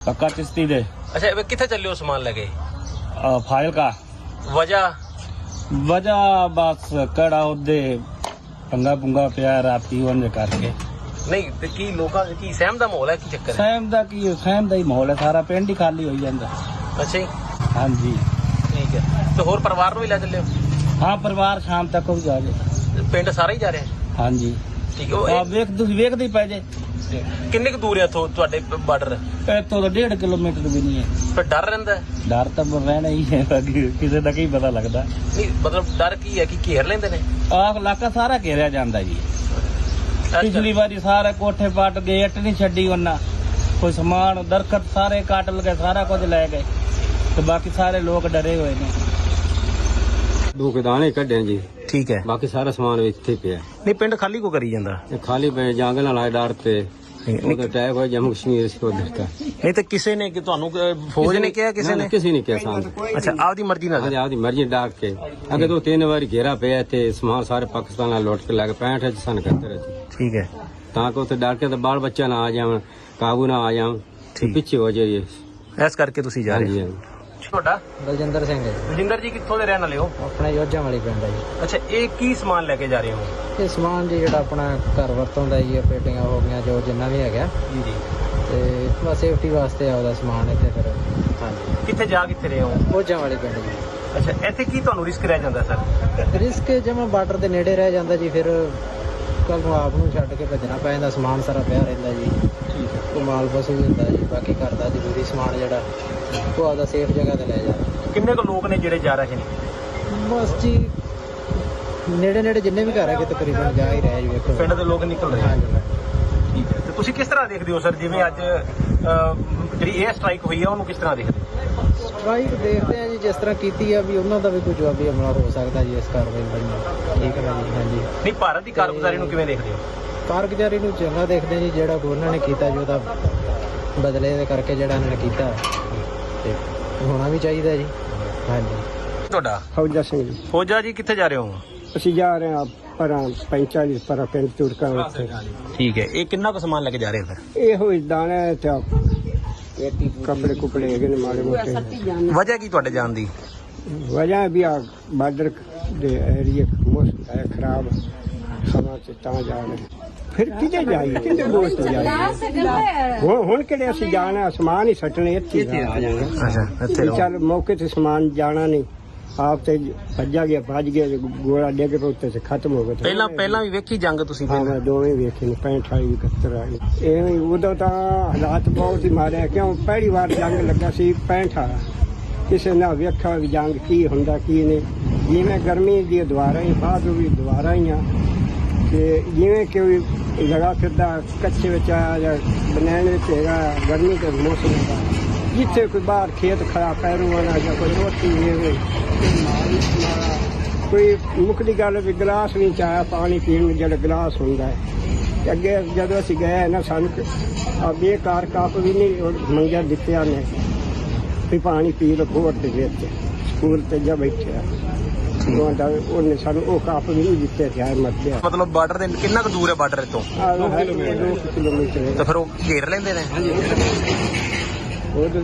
ਕੱਕਾ ਚਿਸ਼ਤੀ ਦੇ ਅੱਛਾ ਇਹ ਕਿੱਥੇ ਚੱਲੇ ਹੋ ਸਮਾਨ ਲੈ ਕੇ? ਅ, ਫਾਇਲ ਕਾ। ਵਜ੍ਹਾ? ਵਜਾ ਬਸ ਕੜਾ ਉਹਦੇ ਪੰਗਾ ਪੁੰਗਾ ਪਿਆ ਰਾਤੀ ਉਹਨੇ ਕਰਕੇ। ਨਹੀਂ ਤੇ ਕੀ ਲੋਕਾਂ ਦਾ ਕੀ ਸਹਿਮ ਦਾ ਮਾਹੌਲ ਹੈ ਕੀ ਚੱਕਰ ਹੈ? ਸਹਿਮ ਦਾ ਕੀ ਸਹਿਮ ਦਾ ਹੀ ਮਾਹੌਲ ਹੈ ਸਾਰਾ ਪਿੰਡ ਹੀ ਖਾਲੀ ਹੋਈ ਜਾਂਦਾ। ਅੱਛਾ ਜੀ। ਹਾਂਜੀ। ਠੀਕ ਹੈ। ਤੇ ਹੋਰ ਪਰਿਵਾਰ ਨੂੰ ਵੀ ਲੈ ਚੱਲੇ ਹੋ ਹਾਂ ਪਰਿਵਾਰ ਸ਼ਾਮ ਤੱਕ ਵੀ ਜਾ ਜੇ ਪਿੰਡ ਸਾਰਾ ਹੀ ਜਾ ਰਿਹਾ? ਹਾਂਜੀ। ਠੀਕ ਹੈ ਉਹ ਆ ਵੇਖ ਤੁਸੀਂ ਵੇਖਦੇ ਹੀ ਪੈ ਜੇ। ਕਿੰਨੇ ਕੁ ਦੂਰ ਹੈ ਇੱਥੋਂ ਤੁਹਾਡੇ ਬਾਰਡਰ ਇੱਥੋਂ ਤਾਂ 1.5 ਕਿਲੋਮੀਟਰ ਵੀ ਨਹੀਂ ਹੈ। ਫਿਰ ਡਰ ਰਹਿੰਦਾ? ਹੈ? ਡਰ ਤਾਂ ਰਹਿਣਾ ਹੀ ਹੈ ਬਾਕੀ ਕਿਸੇ ਦਾ ਕੀ ਪਤਾ ਲੱਗਦਾ। ਨਹੀਂ ਮਤਲਬ ਡਰ ਕੀ ਹੈ ਕਿ ਘੇਰ ਲੈਂਦੇ ਨੇ? ਆਹ ਇਲਾਕਾ ਸਾਰਾ ਘੇਰਿਆ ਜਾਂਦਾ ਜੀ। ਪਿਛਲੀ ਵਾਰੀ ਸਾਰੇ ਕੋਠੇ ਪੱਟ ਗਏ ਇੱਟ ਨਹੀਂ ਛੱਡੀ ਉਹਨਾਂ। ਕੋਈ ਸਮਾਨ ਦਰਖਤ ਸਾਰੇ ਕੱਟ ਲਗੇ ਸਾਰਾ ਕੁਝ ਲੈ ਗਏ। ਤੇ ਬਾਕੀ ਸਾਰੇ ਲੋਕ ਡਰੇ ਹੋਏ ਨੇ। ਦੋ ਕੇ ਦਾਣੇ ਕੱਢੇ ਜੀ। ਠੀਕ ਹੈ। ਬਾਕੀ ਸਾਰਾ ਸਮਾਨ ਇੱਥੇ ਪਿਆ। ਨਹੀਂ ਪਿੰਡ ਖਾਲੀ ਕੋ ਕਰੀ ਜਾਂਦਾ? ਇਹ ਖਾਲੀ ਪਏ ਜੰਗਲ ਨਾਲ ਆਏ ਡਰ ਤੇ। ਉਹ ਤਾਂ ਟੈਕ ਹੋਇਆ ਜੰਮੂ ਕਸ਼ਮੀਰ ਇਸ ਕੋ ਦਿੱਤਾ। ਨਹੀਂ ਤੇ ਕਿਸੇ ਨੇ ਕਿ ਤੁਹਾਨੂੰ ਅਹ, ਫੌਜ ਨੇ ਕਿਹਾ ਕਿਸੇ ਨੇ ਕਿਸੇ ਨੇ ਕਿਹਾ ਸਾਨੂੰ। ਅੱਛਾ ਆਪਦੀ ਮਰਜ਼ੀ ਨਾਲ। ਆਪਦੀ ਮਰਜ਼ੀ ਡਾਕ ਕੇ। ਅੱਗੇ ਤੋਂ ਤਿੰਨ ਵਾਰੀ ਘੇਰਾ ਪਿਆ ਤੇ ਸਮਾਨ ਸਾਰੇ ਪਾਕਿਸਤਾਨ ਨਾਲ ਲੁੱਟ ਕੇ ਲੱਗ 65 ਚ ਸਨ ਕਰਦੇ ਰਹੇ ਠੀਕ ਹੈ। ਤਾਂ ਕਿ ਉੱਥੇ ਡਰ ਕੇ ਤੇ ਬਾਲ ਬੱਚਾ ਨਾ ਆ ਜਾਵਣ ਕਾਬੂ ਨਾ ਆ ਜਾਵਣ ਤੇ ਠੀਕ। ਪਿੱਛੇ ਹੋ ਜਾਈਏ। ਇਸ ਕਰਕੇ ਤੁਸੀਂ ਜਾ ਰਹੇ ਹਾਂਜੀ ਹੋ ਹਾਂਜੀ। ਤੁਹਾਡਾ? ਬਲਜਿੰਦਰ ਸਿੰਘ ਹੈ ਜੀ। ਰਜਿੰਦਰ ਜੀ ਕਿੱਥੋਂ ਦੇ ਰਹਿਣ ਵਾਲੇ ਹੋ? ਆਪਣੇ ਯੋਧਿਆਂ ਵਾਲੀ ਪਿੰਡ ਹੈ ਜੀ। ਅੱਛਾ ਇਹ ਕੀ ਸਮਾਨ ਲੈ ਕੇ ਜਾ ਰਹੇ ਹੋ? ਇਹ ਸਮਾਨ ਜੀ ਜਿਹੜਾ ਆਪਣਾ ਘਰ ਵਰਤੋਂ ਦਾ ਜੀ ਇਹ ਪੇਟੀਆਂ ਹੋ ਗਈਆਂ ਜੋ ਜਿੰਨਾ ਵੀ ਹੈਗਾ। ਜੀ ਜੀ। ਤੇ ਬਸ ਸੇਫਟੀ ਵਾਸਤੇ ਆਉਦਾ ਸਮਾਨ ਇੱਥੇ ਫਿਰ। ਹਾਂਜੀ। ਕਿੱਥੇ ਜਾ ਕਿੱਥੇ ਰਹੇ ਹੋ? ਯੋਧਿਆਂ ਵਾਲੀ ਪਿੰਡ ਜੀ। ਅੱਛਾ ਇੱਥੇ ਕੀ ਤੁਹਾਨੂੰ ਰਿਸਕ ਰਹਿ ਜਾਂਦਾ ਸਰ? ਰਿਸਕ ਜਿਵੇਂ ਬਾਰਡਰ ਦੇ ਨੇੜੇ ਰਹਿ ਜਾਂਦਾ ਜੀ ਫਿਰ ਕੱਲ ਨੂੰ ਆਪ ਨੂੰ ਛੱਡ ਕੇ ਭੱਜਣਾ ਪੈ ਜਾਂਦਾ ਸਮਾਨ ਸਾਰਾ ਪਿਆ ਰਹਿੰਦਾ ਜੀ। ਠੀਕ ਹੈ ਕੋਈ ਮਾਲ ਪਸ਼ੂ ਵੀ ਹੁੰਦਾ ਜੀ ਬਾਕੀ ਘਰ ਦਾ ਜ਼ਰੂਰੀ ਸਮਾਨ ਜਿਹੜਾ ਉਹ ਆਪਦਾ ਸੇਫ ਜਗ੍ਹਾ ਤੇ ਲੈ ਜਾ। ਕਿੰਨੇ ਕੁ ਲੋਕ ਨੇ ਜਿਹੜੇ ਜਾ ਰਹੇ ਨੇ? ਬਸ ਜੀ ਨੇੜੇ ਨੇੜੇ ਜਿੰਨੇ ਵੀ ਘਰ ਹੈਗੇ ਤਕਰੀਬਨ ਜਾ ਹੀ ਰਹੇ ਜੀ ਵੇਖੋ ਪਿੰਡ ਦੇ ਲੋਕ ਨਿਕਲ ਰਹੇ ਨੇ? ਠੀਕ ਹੈ। ਤੇ ਤੁਸੀਂ ਕਿਸ ਤਰ੍ਹਾਂ ਦੇਖਦੇ ਹੋ ਸਰ? ਜਿਵੇਂ ਅੱਜ ਜਿਹੜੀ ਇਹ ਸਟ੍ਰਾਈਕ ਹੋਈ ਹੈ ਉਹਨੂੰ ਕਿਸ ਤਰ੍ਹਾਂ ਦੇਖਦੇ ਹੋ? ਸਟ੍ਰਾਈਕ ਦੇਖਦੇ ਆ ਜੀ ਜਿਸ ਤਰ੍ਹਾਂ ਕੀਤੀ ਆ ਵੀ ਉਹਨਾਂ ਦਾ ਵੀ ਕੋਈ ਜਵਾਬੀ ਹਮਲਾ ਹੋ ਸਕਦਾ ਜੀ ਇਸ ਕਾਰਵਾਈ ਵੱਲੋਂ ਠੀਕ ਹੈ ਜੀ ਹਾਂਜੀ। ਨਹੀਂ ਭਾਰਤ ਦੀ ਕਾਰਗੁਜ਼ਾਰੀ ਨੂੰ ਕਿਵੇਂ ਦੇਖਦੇ ਹੋ? ਕਾਰਗੁਜ਼ਾਰੀ ਨੂੰ ਚੰਗਾ ਦੇਖਦੇ ਜੀ ਜਿਹੜਾ ਉਹਨਾਂ ਨੇ ਕੀਤਾ ਜੀ ਉਹਦਾ ਬਦਲੇ ਦੇ ਕਰਕੇ ਜਿਹੜਾ ਇਹਨਾਂ ਨੇ ਕੀਤਾ। ਤੇ ਹੋਣਾ ਵੀ ਚਾਹੀਦਾ ਜੀ। ਹਾਂਜੀ। ਤੁਹਾਡਾ? ਫੌਜਾ ਸਿੰਘ ਜੀ। ਫੌਜਾ ਜੀ ਕਿੱਥੇ ਜਾ ਰਹੇ ਹੋ? ਅਸੀਂ ਜਾ ਰਹੇ ਹਾਂ ਪਰਾਂ 45 ਪਰਾਂ ਪਿੰਡ ਤੁਰਕਾਂ ਉੱਥੇ। ਠੀਕ ਹੈ। ਇਹ ਕਿੰਨਾ ਕੁ ਸਮਾਨ ਲੈ ਕੇ ਜਾ ਰਹੇ ਹੋ ਫਿਰ? ਇਹੋ ਹੀ ਦਾਣਾ ਤੇ ਕੱਪੜੇ ਕੁਪੜੇ ਹੈਗੇ ਨੇ ਮਾੜੇ ਮੋਟੇ। ਵਜ੍ਹਾ ਕੀ ਤੁਹਾਡੇ ਜਾਣ ਦੀ? ਵਜ੍ਹਾ ਵੀ ਆ ਬਾਰਡਰ ਦੇ ਹੈ ਖਰਾਬ। ਸਮਾਂ ਚ ਤਾਂ ਜਾ ਰਹੇ ਫਿਰ ਕਿਤੇ ਜਾਈਏ? ਕਿਤੇ ਦੋਸਤ ਜਾਈਏ? ਹੁਣ ਹੁਣ ਕਿਹੜੇ ਅਸੀਂ ਜਾਣਾ? ਸਮਾਨ ਹੀ ਸੱਟਣੇ ਇੱਥੇ ਆ ਜਾਣਾ। ਅੱਛਾ ਇੱਥੇ ਚੱਲ ਮੌਕੇ ਤੇ ਸਮਾਨ ਜਾਣਾ ਨਹੀਂ। ਆਪ ਤੇ ਭੱਜਾ ਗਿਆ ਭੱਜ ਗਿਆ ਗੋਲਾ ਡਿੱਗ ਪਿਆ ਉੱਤੇ ਸੇ ਖਤਮ ਹੋ ਗਿਆ। ਪਹਿਲਾਂ ਪਹਿਲਾਂ ਵੀ ਵੇਖੀ ਜੰਗ ਤੁਸੀਂ ਪਹਿਲਾਂ? ਦੋਵੇਂ ਵੇਖੇ ਨੇ 65 ਵੀ 71 ਆ ਗਏ ਇਹ ਉਦੋਂ ਤਾਂ ਹਾਲਾਤ ਬਹੁਤ ਹੀ ਮਾਰੇ ਕਿਉਂ? ਪਹਿਲੀ ਵਾਰ ਜੰਗ ਲੱਗਾ ਸੀ 65 ਕਿਸੇ ਨੇ ਵੇਖਿਆ ਵੀ ਜੰਗ ਕੀ ਹੁੰਦਾ ਕੀ ਨਹੀਂ। ਜਿਵੇਂ ਗਰਮੀ ਦੀ ਦੁਆਰਾ ਹੀ ਬਾਅਦ ਵੀ ਦੁਆਰਾ ਹੀ ਆ। ਤੇ ਜਿਵੇਂ ਕਿ ਵੀ ਲਗਾ ਫਿਰਦਾ, ਕੱਚੇ ਵਿੱਚ ਆ ਜਾਂ ਬਨੈਣ ਵਿੱਚ ਹੈਗਾ, ਗਰਮੀ ਦੇ ਮੌਸਮ ਦਾ ਜਿੱਥੇ ਕੋਈ ਬਾਹਰ ਖੇਤ ਖੜਾ, ਪੈਰੂ ਵਾਲਾ ਜਾਂ ਕੋਈ ਰੋਟੀ ਹੋਵੇ ਕੋਈ ਮਾਲ ਮੁੱਖ ਦੀ ਗੱਲ ਵੀ ਗਲਾਸ ਨਹੀਂ ਚਾਇਆ ਪਾਣੀ ਪੀਣ ਨੂੰ ਜਿਹੜਾ ਗਲਾਸ ਹੁੰਦਾ ਹੈ। ਅੱਗੇ ਜਦੋਂ ਅਸੀਂ ਗਏ ਨਾ, ਸਾਨੂੰ ਆ ਬੇਕਾਰ ਕੱਪ ਵੀ ਨਹੀਂ ਮੰਗਿਆ, ਦਿੱਤਿਆ ਨੇ। ਵੀ ਪਾਣੀ ਪੀ ਲੋ ਕੋਟ ਦੇ ਵਿੱਚ, ਸਕੂਲ ਤੇ ਜਾ ਬੈਠਿਆ। ਉਹਦਾ ਉਹਨੇ ਸਾਨੂੰ ਉਹ ਕੱਪ ਵੀ ਨਹੀਂ ਦਿੱਤੇ ਤੇ ਮਰ ਗਿਆ। ਮਤਲਬ ਬਾਰਡਰ ਦੇ ਕਿੰਨਾ ਕੁ ਦੂਰ ਹੈ ਬਾਰਡਰ ਤੋਂ ਆ ਦੋ ਕਿਲੋਮੀਟਰ ਤਾਂ ਫਿਰ ਉਹ ਘੇਰ ਲੈਂਦੇ ਨੇ? ਉਦੋਂ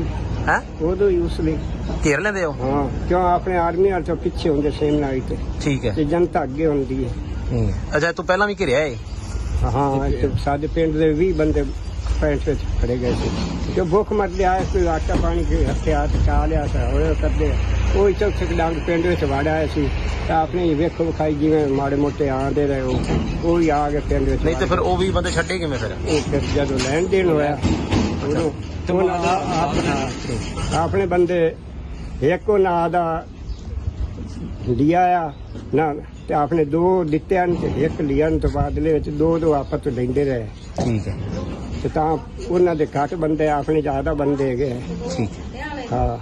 ਹੈ? ਉਦੋਂ ਹੀ ਉਸ ਲਈ। ਘੇਰ ਲੈਂਦੇ ਹੋ? ਹਾਂ ਕਿਉਂ ਆਪਣੇ ਆਰਮੀ ਵਾਲੇ ਤੋਂ ਪਿੱਛੇ ਹੁੰਦੇ ਸੇਮ ਨਾਈਟ ਤੇ ਠੀਕ ਹੈ। ਤੇ ਜਨਤਾ ਅੱਗੇ ਹੁੰਦੀ ਹੈ। ਅੱਛਾ ਤੂੰ ਪਹਿਲਾਂ ਵੀ ਘਿਰਿਆ ਏ? ਹਾਂ ਤੇ ਸਾਡੇ ਪਿੰਡ ਦੇ 20 ਬੰਦੇ ਪੈਂਟ ਵਿੱਚ ਖੜੇ ਗਏ ਸੀ। ਕਿ ਭੁੱਖ ਮਰਦੇ ਆਏ ਕੋਈ ਆਟਾ ਪਾਣੀ ਕੇ ਹਥਿਆਰ ਤੇ ਚਾ ਲਿਆ ਸੀ ਉਹ ਕਰਦੇ ਉਹ ਚੌਥੇ ਡਾਂਗ ਪਿੰਡ ਵਿੱਚ ਵੜ ਆਏ ਸੀ ਤਾਂ ਆਪਣੇ ਹੀ ਵੇਖੋ ਵਿਖਾਈ ਜਿਵੇਂ ਮਾੜੇ ਮੋਟੇ ਆਂਦੇ ਰਹੇ ਉਹ ਉਹ ਹੀ ਆ ਕੇ ਪਿੰਡ ਵਿੱਚ ਨਹੀਂ ਤੇ ਫਿਰ ਉਹ ਵੀ ਬੰਦੇ ਛੱਡੇ ਕਿਵੇਂ ਫਿਰ? ਉਹ ਫਿਰ ਜਦੋਂ ਲੈਣ ਦੇਣ ਹੋਇਆ ਉਦੋਂ ਆ- ਆਪਣਾ ਆਪਣੇ ਬੰਦੇ ਇੱਕ ਨਾਂ ਦਾ ਲਿਆ ਆ ਨਾ ਤੇ ਆਪਣੇ ਦੋ ਦਿੱਤੇ ਹਨ ਤੇ ਇੱਕ ਲਿਆ ਤੋਂ ਬਾਅਦ ਵਿੱਚ ਦੋ ਦੋ ਆਪਸ ਵਿੱਚ ਲੈਂਦੇ ਰਹੇ। ਠੀਕ ਹੈ। ਤੇ ਤਾਂ ਉਹਨਾਂ ਦੇ ਘੱਟ ਬੰਦੇ ਆਪਣੇ ਜ਼ਿਆਦਾ ਬੰਦੇ ਹੈਗੇ ਠੀਕ ਹੈ। ਹਾਂ।